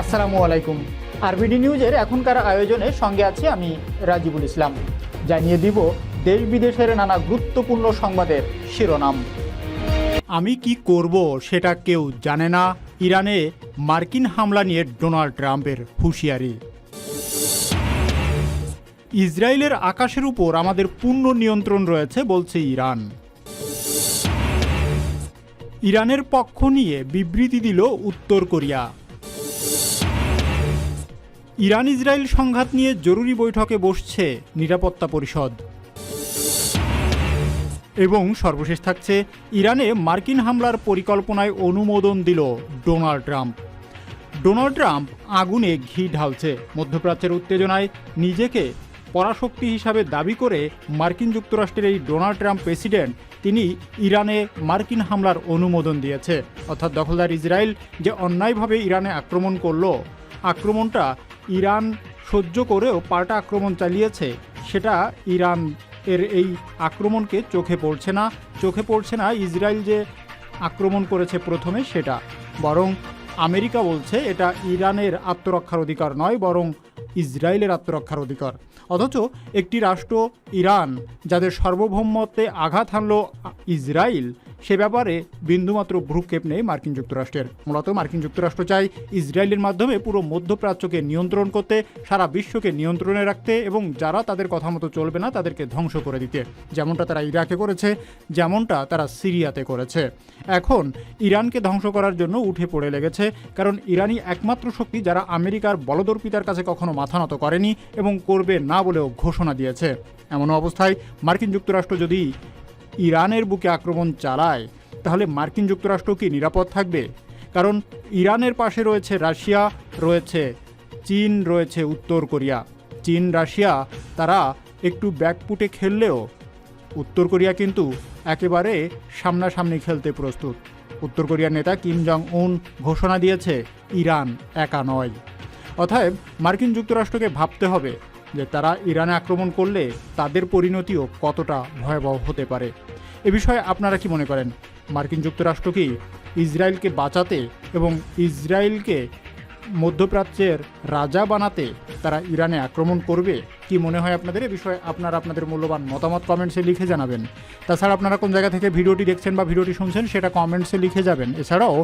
আসসালামু আলাইকুম। আরবিডি নিউজের এখনকার আয়োজনে সঙ্গে আছি আমি রাজিবুল ইসলাম। জানিয়ে দিব, দেশ বিদেশের নানা গুরুত্বপূর্ণ সংবাদের শিরোনাম। আমি কি করব সেটা কেউ জানে না, ইরানে মার্কিন হামলা নিয়ে ডোনাল্ড ট্রাম্পের হুঁশিয়ারি। ইসরায়েলের আকাশের উপর আমাদের পূর্ণ নিয়ন্ত্রণ রয়েছে বলছে ইরান। ইরানের পক্ষ নিয়ে বিবৃতি দিল উত্তর কোরিয়া। ইরান ইসরায়েল সংঘাত নিয়ে জরুরি বৈঠকে বসছে নিরাপত্তা পরিষদ। এবং সর্বশেষ থাকছে, ইরানে মার্কিন হামলার পরিকল্পনায় অনুমোদন দিল ডোনাল্ড ট্রাম্প। ডোনাল্ড ট্রাম্প আগুনে ঘি ঢালছে। মধ্যপ্রাচ্যের উত্তেজনায় নিজেকে পরাশক্তি হিসাবে দাবি করে মার্কিন যুক্তরাষ্ট্রের এই ডোনাল্ড ট্রাম্প প্রেসিডেন্ট, তিনি ইরানে মার্কিন হামলার অনুমোদন দিয়েছে। অর্থাৎ দখলদার ইসরায়েল যে অন্যায়ভাবে ইরানে আক্রমণ করল, আক্রমণটা ইরান সহ্য করেও পাল্টা আক্রমণ চালিয়েছে, সেটা ইরান। এর এই আক্রমণকে চোখে পড়ছে না, চোখে পড়ছে না ইসরায়েল যে আক্রমণ করেছে প্রথমে সেটা। বরং আমেরিকা বলছে এটা ইরানের আত্মরক্ষার অধিকার নয়, বরং ইসরায়েলের আত্মরক্ষার অধিকার। অথচ একটি রাষ্ট্র, ইরান, যাদের সার্বভৌমত্বে আঘাত হানল ইসরায়েল সে ব্যাপারে বিন্দুমাত্র ভ্রুক্ষেপ নেই মার্কিন যুক্তরাষ্ট্রের। মূলত মার্কিন যুক্তরাষ্ট্র চায় ইসরায়েলের মাধ্যমে পুরো মধ্যপ্রাচ্যকে নিয়ন্ত্রণ করতে, সারা বিশ্বকে নিয়ন্ত্রণে রাখতে এবং যারা তাদের কথা মতো চলবে না তাদেরকে ধ্বংস করে দিতে। যেমনটা তারা ইরাকে করেছে, যেমনটা তারা সিরিয়াতে করেছে। এখন ইরানকে ধ্বংস করার জন্য উঠে পড়ে লেগেছে, কারণ ইরানি একমাত্র শক্তি যারা আমেরিকার বলদর্পিতার কাছে কখনো মাথা নত করেনি এবং করবে না বলেও ঘোষণা দিয়েছে। এমন অবস্থায় মার্কিন যুক্তরাষ্ট্র যদি ইরানের বুকে আক্রমণ চালায়, তাহলে মার্কিন যুক্তরাষ্ট্র কি নিরাপদ থাকবে? কারণ ইরানের পাশে রয়েছে রাশিয়া, রয়েছে চীন, রয়েছে উত্তর কোরিয়া। চীন, রাশিয়া, তারা একটু ব্যাকপুটে খেললেও উত্তর কোরিয়া কিন্তু একেবারে সামনাসামনি খেলতে প্রস্তুত। উত্তর কোরিয়ার নেতা কিম জং উন ঘোষণা দিয়েছে, ইরান একা নয়। অতএব মার্কিন যুক্তরাষ্ট্রকে ভাবতে হবে যে তারা ইরানে আক্রমণ করলে তাদের পরিণতিও কতটা ভয়াবহ হতে পারে। এ বিষয়ে আপনারা কি মনে করেন? মার্কিন যুক্তরাষ্ট্র কি ইসরায়েলকে বাঁচাতে এবং ইসরায়েলকে মধ্যপ্রাচ্যের রাজা বানাতে তারা ইরানে আক্রমণ করবে, কি মনে হয় আপনাদের? এ বিষয়ে আপনারা আপনাদের মূল্যবান মতামত কমেন্টসে লিখে জানাবেন। তাছাড়া আপনারা কোন জায়গা থেকে ভিডিওটি দেখছেন বা ভিডিওটি শুনছেন সেটা কমেন্টসে লিখে যাবেন। এছাড়াও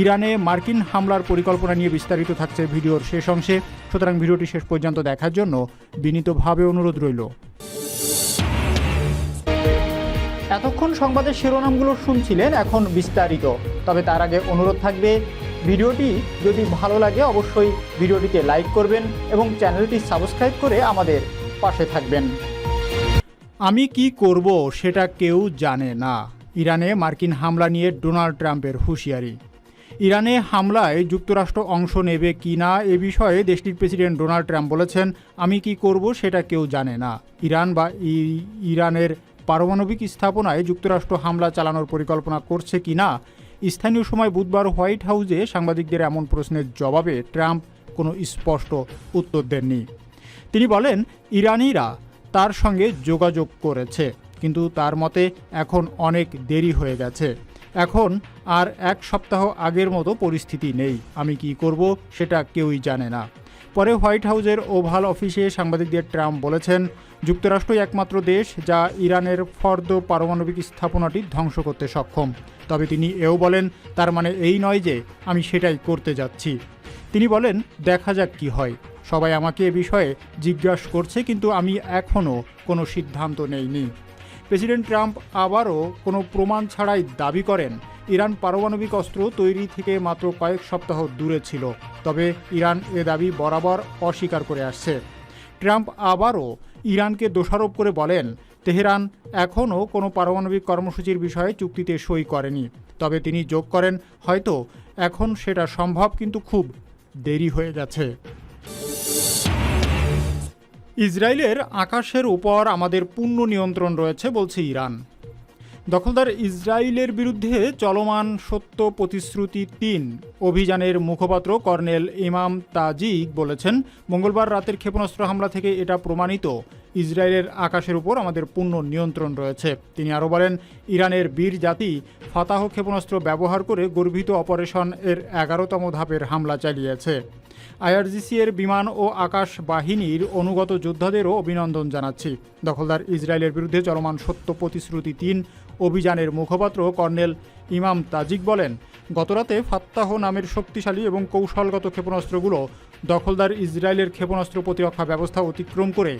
ইরানে মার্কিন হামলার পরিকল্পনা নিয়ে বিস্তারিত থাকছে ভিডিওর শেষ অংশে। সুতরাং ভিডিওটি শেষ পর্যন্ত দেখার জন্য বিনীতভাবে অনুরোধ রইল। এতক্ষণ সংবাদের শিরোনামগুলো শুনছিলেন এখন বিস্তারিত। তবে তার আগে অনুরোধ থাকবে, ভিডিওটি যদি ভালো লাগে অবশ্যই ভিডিওটিকে লাইক করবেন এবং চ্যানেলটি সাবস্ক্রাইব করে আমাদের পাশে থাকবেন। আমি কি করব সেটা কেউ জানে না। ইরানে মার্কিন হামলা নিয়ে ডোনাল্ড ট্রাম্পের হুঁশিয়ারি। ইরানে হামলায় যুক্তরাষ্ট্র অংশ নেবে কি না এ বিষয়ে দেশটির প্রেসিডেন্ট ডোনাল্ড ট্রাম্প বলেছেন, আমি কি করব সেটা কেউ জানে না। ইরান বা ইরানের পারমাণবিক স্থাপনায় যুক্তরাষ্ট্র হামলা চালানোর পরিকল্পনা করছে কি না? স্থানীয় সময় বুধবার হোয়াইট হাউসে সাংবাদিকদের এমন প্রশ্নের জবাবে ট্রাম্প কোনো স্পষ্ট উত্তর দেননি। তিনি বলেন, ইরানিরা তার সঙ্গে যোগাযোগ করেছে, কিন্তু তার মতে এখন অনেক দেরি হয়ে গেছে। এখন আর এক সপ্তাহ আগের মতো পরিস্থিতি নেই। আমি কি করব সেটা কেউই জানে না। পরে হোয়াইট হাউজের ওভাল অফিসে সাংবাদিকদের ট্রাম্প বলেছেন, যুক্তরাষ্ট্রই একমাত্র দেশ যা ইরানের ফর্দ পারমাণবিক স্থাপনাটি ধ্বংস করতে সক্ষম। তবে তিনি এও বলেন, তার মানে এই নয় যে আমি সেটাই করতে যাচ্ছি। তিনি বলেন, দেখা যাক কি হয়। সবাই আমাকে এ বিষয়ে জিজ্ঞাসা করছে, কিন্তু আমি এখনও কোনো সিদ্ধান্ত নেইনি। প্রেসিডেন্ট ট্রাম্প আবারও কোনো প্রমাণ ছাড়াই দাবি করেন, ইরান পারমাণবিক অস্ত্র তৈরি থেকে মাত্র কয়েক সপ্তাহ দূরে ছিল, তবে ইরান এ দাবি বরাবর অস্বীকার করে আসছে। ট্রাম্প আবারও ইরানকে দোষারোপ করে বলেন, তেহরান এখনও কোনো পারমাণবিক কর্মসূচির বিষয়ে চুক্তিতে সই করেনি, তবে তিনি যোগ করেন, হয়তো এখন সেটা সম্ভব, কিন্তু খুব দেরি হয়ে গেছে। ইসরায়েলের আকাশের উপর আমাদের পূর্ণ নিয়ন্ত্রণ রয়েছে বলছে ইরান। দখলদার ইসরায়েলের বিরুদ্ধে চলমান সত্য প্রতিশ্রুতি তিন, অভিযানের মুখপাত্র কর্নেল ইমাম তাজিক বলেছেন, মঙ্গলবার রাতের ক্ষেপণাস্ত্র হামলা থেকে এটা প্রমাণিত, ইসরায়েলের আকাশের উপর আমাদের পূর্ণ নিয়ন্ত্রণ রয়েছে। তিনি আরও বলেন, ইরানের বীর জাতি ফাতাহ ক্ষেপণাস্ত্র ব্যবহার করে গর্ভিত অপারেশন এর এগারোতম ধাপের হামলা চালিয়েছে। আইআরজিসি এর বিমান ও আকাশ বাহিনীর অনুগত যোদ্ধাদেরও অভিনন্দন জানাচ্ছি। দখলদার ইসরায়েলের বিরুদ্ধে চলমান সত্য প্রতিশ্রুতি তিন অভিযানের মুখপাত্র কর্নেল ইমাম তাজিক বলেন, গতরাতে ফাত্তাহ নামের শক্তিশালী এবং কৌশলগত ক্ষেপণাস্ত্রগুলো দখলদার ইসরায়েলের ক্ষেপণাস্ত্র প্রতিরক্ষা ব্যবস্থা অতিক্রম করে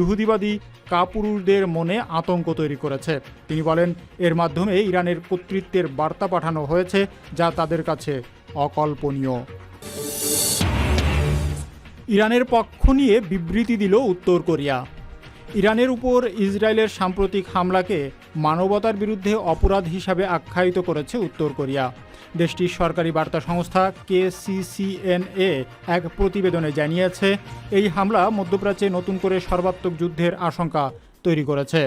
ইহুদিবাদী কাপুরুষদের মনে আতঙ্ক তৈরি করেছে। তিনি বলেন, এর মাধ্যমে ইরানের কর্তৃত্বের বার্তা পাঠানো হয়েছে যা তাদের কাছে অকল্পনীয়। ইরানের পক্ষ নিয়ে বিবৃতি দিল উত্তর কোরিয়া। ইরানের উপর ইসরায়েলের সাম্প্রতিক হামলাকে মানবতার বিরুদ্ধে অপরাধ হিসাবে আখ্যায়িত করেছে উত্তর কোরিয়া। দেশটির সরকারি বার্তা সংস্থা কেসিসিএনএ এক প্রতিবেদনে জানিয়েছে, এই হামলা মধ্যপ্রাচ্যে নতুন করে সর্বাত্মক যুদ্ধের আশঙ্কা তৈরি করেছে।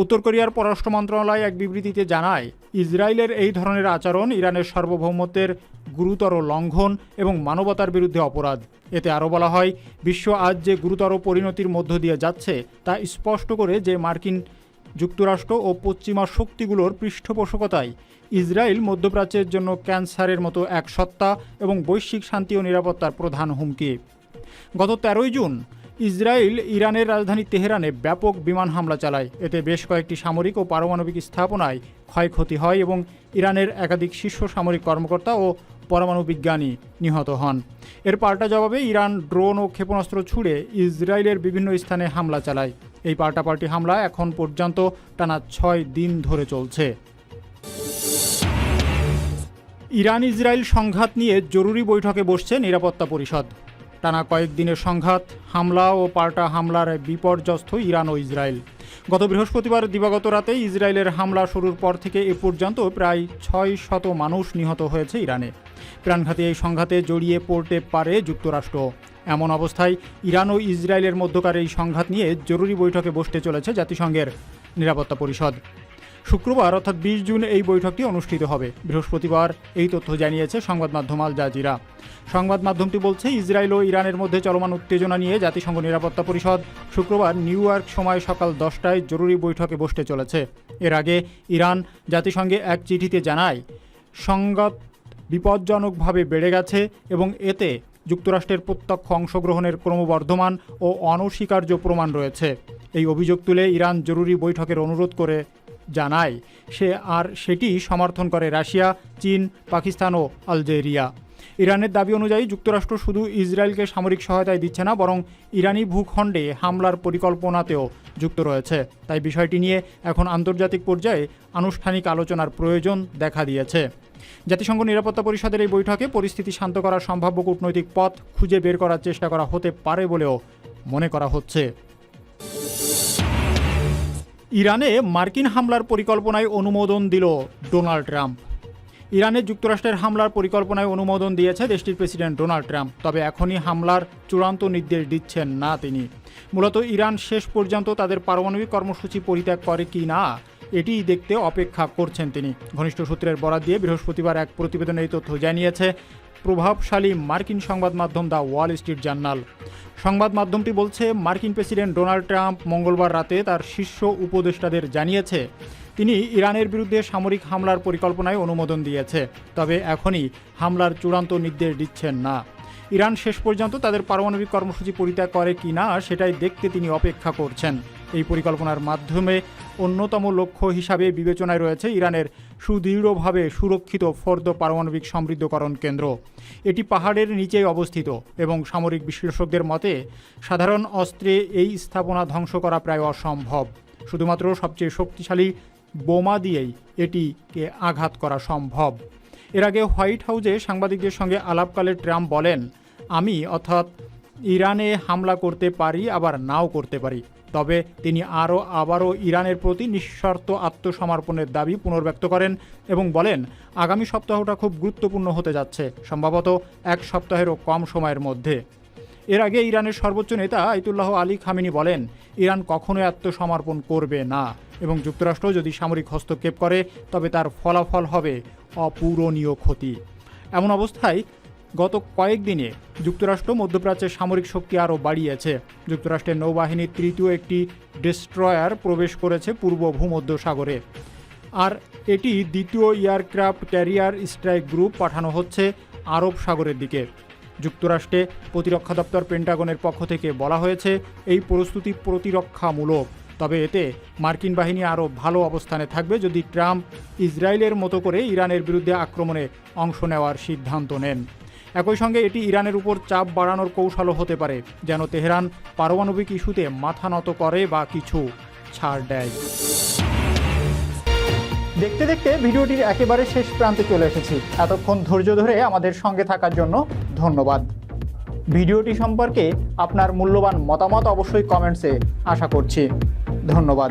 উত্তর কোরিয়ার পররাষ্ট্র মন্ত্রণালয় এক বিবৃতিতে জানায়, ইসরায়েলের এই ধরনের আচরণ ইরানের সার্বভৌমত্বের গুরুতর লঙ্ঘন এবং মানবতার বিরুদ্ধে অপরাধ। এতে আরও বলা হয়, বিশ্ব আজ যে গুরুতর পরিণতির মধ্য দিয়ে যাচ্ছে, তা স্পষ্ট করে যে মার্কিন যুক্তরাষ্ট্র ও পশ্চিমা শক্তিগুলোর পৃষ্ঠপোষকতায় ইসরায়েল মধ্যপ্রাচ্যের জন্য ক্যান্সারের মতো এক সত্তা এবং বৈশ্বিক শান্তি ও নিরাপত্তার প্রধান হুমকি। গত তেরোই জুন ইসরায়েল, ইরানের রাজধানী তেহরানে ব্যাপক বিমান হামলা চালায়। এতে বেশ কয়েকটি সামরিক ও পারমাণবিক স্থাপনায় ক্ষয়ক্ষতি হয় এবং ইরানের একাধিক শীর্ষ সামরিক কর্মকর্তা ও পরমাণু বিজ্ঞানী নিহত হন। এর পাল্টা জবাবে ইরান ড্রোন ও ক্ষেপণাস্ত্র ছুড়ে ইসরায়েলের বিভিন্ন স্থানে হামলা চালায়। এই পাল্টাপাল্টি হামলা এখন পর্যন্ত টানা ছয় দিন ধরে চলছে। ইরান ইসরায়েল সংঘাত নিয়ে জরুরি বৈঠকে বসছে নিরাপত্তা পরিষদ। টানা কয়েকদিনের সংঘাত, হামলা ও পাল্টা হামলার বিপর্যস্ত ইরান ও ইসরায়েল। গত বৃহস্পতিবার দিবাগত রাতে ইসরায়েলের হামলা শুরুর পর থেকে এ পর্যন্ত প্রায় ছয় শত মানুষ নিহত হয়েছে ইরানে। প্রাণঘাতী এই সংঘাতে জড়িয়ে পড়তে পারে যুক্তরাষ্ট্র। এমন অবস্থায় ইরান ও ইসরায়েলের মধ্যকার এই সংঘাত নিয়ে জরুরি বৈঠকে বসতে চলেছে জাতিসংঘের নিরাপত্তা পরিষদ। শুক্রবার, অর্থাৎ বিশ জুন, এই বৈঠকটি অনুষ্ঠিত হবে। বৃহস্পতিবার এই তথ্য জানিয়েছে সংবাদ মাধ্যম আল জাজিরা। সংবাদ মাধ্যমটি বলছে, ইসরায়েল ও ইরানের মধ্যে চলমান উত্তেজনা নিয়ে জাতিসংঘ নিরাপত্তা পরিষদ শুক্রবার নিউ ইয়র্ক সময় সকাল দশটায় জরুরি বৈঠকে বসতে চলেছে। এর আগে ইরান জাতিসংঘে এক চিঠিতে জানায়, সংঘাত বিপজ্জনকভাবে বেড়ে গেছে এবং এতে যুক্তরাষ্ট্রের প্রত্যক্ষ অংশগ্রহণের ক্রমবর্ধমান ও অনস্বীকার্য প্রমাণ রয়েছে। এই অভিযোগ তুলে ইরান জরুরি বৈঠকের অনুরোধ করে জানায়। সে আর সেটি সমর্থন করে রাশিয়া, চীন, পাকিস্তান ও আলজেরিয়া। ইরানের দাবি অনুযায়ী যুক্তরাষ্ট্র শুধু ইসরায়েলকে সামরিক সহায়তায় দিচ্ছে না, বরং ইরানি ভূখণ্ডে হামলার পরিকল্পনাতেও যুক্ত রয়েছে। তাই বিষয়টি নিয়ে এখন আন্তর্জাতিক পর্যায়ে আনুষ্ঠানিক আলোচনার প্রয়োজন দেখা দিয়েছে। জাতিসংঘ নিরাপত্তা পরিষদের এই বৈঠকে পরিস্থিতি শান্ত করার সম্ভাব্য কূটনৈতিক পথ খুঁজে বের করার চেষ্টা করা হতে পারে বলেও মনে করা হচ্ছে। ইরানে মার্কিন হামলার পরিকল্পনায় অনুমোদন দিল ডোনাল্ড ট্রাম্প। ইরানে যুক্তরাষ্ট্রের হামলার পরিকল্পনায় অনুমোদন দিয়েছে দেশটির প্রেসিডেন্ট ডোনাল্ড ট্রাম্প, তবে এখনই হামলার চূড়ান্ত নির্দেশ দিচ্ছেন না তিনি। মূলত ইরান শেষ পর্যন্ত তাদের পারমাণবিক কর্মসূচি পরিত্যাগ করে কি না এটি দেখতে অপেক্ষা করছেন তিনি। ঘনিষ্ঠ সূত্রের বরাদ দিয়ে বৃহস্পতিবার এক প্রতিবেদনে এই তথ্য জানিয়েছে প্রভাবশালী মার্কিন সংবাদ মাধ্যম দ্য ওয়াল স্ট্রিট জার্নাল। সংবাদ মাধ্যমটি বলছে, মার্কিন প্রেসিডেন্ট ডোনাল্ড ট্রাম্প মঙ্গলবার রাতে তার শীর্ষ উপদেষ্টাদের জানিয়েছে, তিনি ইরানের বিরুদ্ধে সামরিক হামলার পরিকল্পনায় অনুমোদন দিয়েছে, তবে এখনই হামলার চূড়ান্ত নির্দেশ দিচ্ছেন না। ইরান শেষ পর্যন্ত তাদের পারমাণবিক কর্মসূচি পরিত্যাগ করে কি না, সেটাই দেখতে তিনি অপেক্ষা করছেন। এই পরিকল্পনার মাধ্যমে অন্যতম লক্ষ্য হিসাবে বিবেচনায় রয়েছে ইরানের সুদৃঢ়ভাবে সুরক্ষিত ফর্দ পারমাণবিক সমৃদ্ধকরণ কেন্দ্র। এটি পাহাড়ের নিচেই অবস্থিত এবং সামরিক বিশ্লেষকদের মতে, সাধারণ অস্ত্রে এই স্থাপনা ধ্বংস করা প্রায় অসম্ভব। শুধুমাত্র সবচেয়ে শক্তিশালী বোমা দিয়েই এটিকে আঘাত করা সম্ভব। এর আগে হোয়াইট হাউসে সাংবাদিকদের সঙ্গে আলাপকালে ট্রাম্প বলেন, আমি অর্থাৎ ইরানে হামলা করতে পারি, আবার নাও করতে পারি। তবে তিনি আরও আবারও ইরানের প্রতি নিঃশর্ত আত্মসমর্পণের দাবি পুনর্ব্যক্ত করেন এবং বলেন, আগামী সপ্তাহটা খুব গুরুত্বপূর্ণ হতে যাচ্ছে, সম্ভবত এক সপ্তাহেরও কম সময়ের মধ্যে। এর আগে ইরানের সর্বোচ্চ নেতা আইতুল্লাহ আলী খামিনি বলেন, ইরান কখনোই আত্মসমর্পণ করবে না। এবং যুক্তরাষ্ট্র যদি সামরিক হস্তক্ষেপ করে, তবে তার ফলাফল হবে অপূরণীয় ক্ষতি। এমন অবস্থায় গত কয়েকদিনে যুক্তরাষ্ট্র মধ্যপ্রাচ্যের সামরিক শক্তি আরও বাড়িয়েছে। যুক্তরাষ্ট্রের নৌবাহিনীর তৃতীয় একটি ডেস্ট্রয়ার প্রবেশ করেছে পূর্ব ভূমধ্য সাগরে। আর এটি দ্বিতীয় এয়ারক্রাফট ক্যারিয়ার স্ট্রাইক গ্রুপ পাঠানো হচ্ছে আরব সাগরের দিকে। যুক্তরাষ্ট্রে প্রতিরক্ষা দপ্তর পেন্টাগনের পক্ষ থেকে বলা হয়েছে, এই প্রস্তুতি প্রতিরক্ষামূলক। তবে এতে মার্কিন বাহিনী আরও ভালো অবস্থানে থাকবে যদি ট্রাম্প ইসরায়েলের মতো করে ইরানের বিরুদ্ধে আক্রমণে অংশ নেওয়ার সিদ্ধান্ত নেন। একই সঙ্গে এটি ইরানের উপর চাপ বাড়ানোর কৌশলও হতে পারে, যেন তেহরান পারমাণবিক ইস্যুতে মাথা নত করে বা কিছু ছাড় দেয়। দেখতে দেখতে ভিডিওটির একেবারে শেষ প্রান্তে চলে এসেছি। এতক্ষণ ধৈর্য ধরে আমাদের সঙ্গে থাকার জন্য ধন্যবাদ। ভিডিওটি সম্পর্কে আপনার মূল্যবান মতামত অবশ্যই কমেন্টসে আশা করছি। ধন্যবাদ।